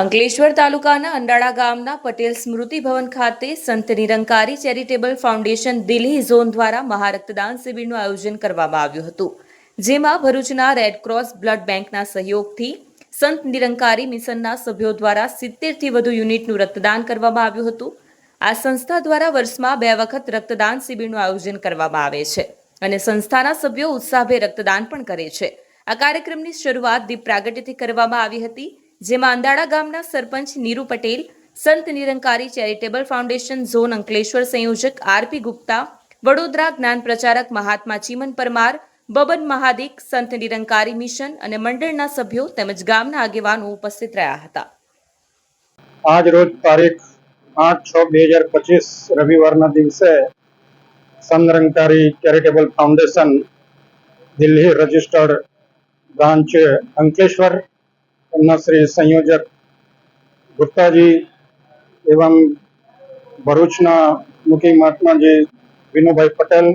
અંકલેશ્વર તાલુકાના અંડાળા ગામના પટેલ સ્મૃતિ ભવન ખાતે Sant Nirankari charitable foundation Delhi zone દ્વારા મહારક્તદાન શિબિરનું આયોજન કરવામાં આવ્યું હતું, જેમાં ભરૂચના રેડક્રોસ બ્લડ બેંકના સહયોગથી સંત નિરંકારી મિશનના સભ્યો દ્વારા સિત્તેરથી વધુ યુનિટનું રક્તદાન કરવામાં આવ્યું હતું. આ સંસ્થા દ્વારા વર્ષમાં બે વખત રક્તદાન શિબિરનું આયોજન કરવામાં આવે છે અને સંસ્થાના સભ્યો ઉત્સાહભેર રક્તદાન પણ કરે છે. આ કાર્યક્રમની શરૂઆત દીપ પ્રાગટ્યથી કરવામાં આવી હતી. જેમાં અંદાળા ગામના સરપંચ Niru Patel, Sant Nirankari charitable foundation zone Ankleshwar સંયોજક આરપી ગુપ્તા, વડોદરા જ્ઞાન પ્રચારક મહાત્મા ચીમન પરમાર, બબન મહાદિક, સંત નિરંકારી મિશન અને મંડળના સભ્યો તેમજ ગામના આગેવાનો ઉપસ્થિત રહ્યા હતા. આજ રોજ તારીખ આઠ છ બે હજાર પચીસ રવિવારના દિવસે Nirankari charitable foundation Delhi registered branch Ankleshwar એમના શ્રી સંયોજક ગુપ્તાજી એવમ ભરૂચના મુખી મહાત્માજી વિનુભાઈ પટેલ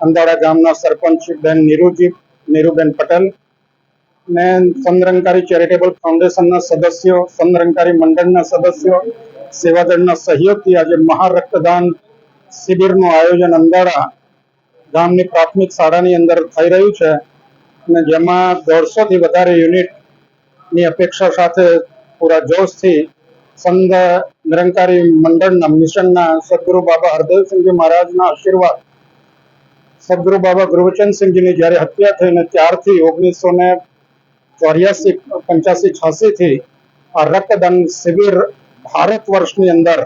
અંદાડા ગામના સરપંચ બેન નીરુજી, નીરુબેન પટેલ ને સંરંકારી ચેરિટેબલ ફાઉન્ડેશનના સદસ્યો સંરંકારી મંડળના સદસ્યો, સેવાદળના સહયોગથી આજે મહારક્તદાન શિબિરનું આયોજન અંધારા ગામની પ્રાથમિક શાળાની અંદર થઈ રહ્યું છે અને જેમાં દોઢસોથી વધારે વધારે યુનિટની અપેક્ષા સાથે પૂરા જોશથી સંઘ નિરંકારી મંડળના મિશનના સદગુરુ બાબા હરદેવસિંહજી મહારાજના આશીર્વાદ સદગુરુ બાબા ગુરુવચનસિંહજીની જ્યારે હત્યા થઈને ત્યારથી ઓગણીસો ને ચોર્યાસી, પંચ્યાસી છ્યાસી થી આ રક્તદાન શિબિર ભારત વર્ષની અંદર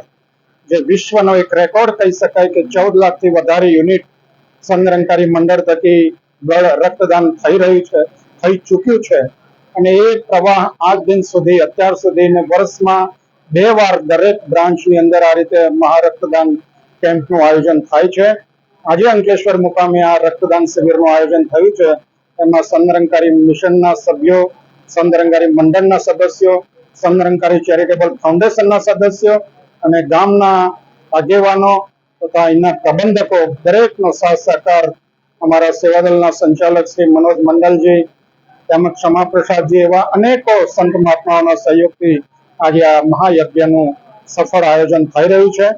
જે વિશ્વનો એક રેકોર્ડ કહી શકાય કે ચૌદ લાખથી વધારે યુનિટ સંરંકારી મંડળ થકી બ્લડ રક્તદાન થઈ રહ્યું છે, થઈ ચૂક્યું છે. અને એ પ્રવાહ આજ દિન સુધી, અત્યાર સુધી ને વર્ષમાં બે વાર દરેક બ્રાન્ચની અંદર આ રીતે મહારક્તદાન કેમ્પનું આયોજન થાય છે. આજે અંકલેશ્વર મુકામે આ રક્તદાન શિબિરનું આયોજન થયું છે. એમાં સંરંકારી મિશનના સભ્યો સંરંકારી મંડળના સદસ્યો સંરંકારી ચેરિટેબલ ફાઉન્ડેશનના સદસ્યો અને ગામના આગેવાનો તથા અહીંના પ્રબંધકો, દરેકનો સાથ સહકાર અમારા સેવાદળના સંચાલક શ્રી મનોજ મંડલજી તેમજ ક્ષમા પ્રસાદજી એવા અનેકો સંત મહાત્માઓના સહયોગથી આજે આ મહાયજ્ઞનું સફળ આયોજન થઈ રહ્યું છે.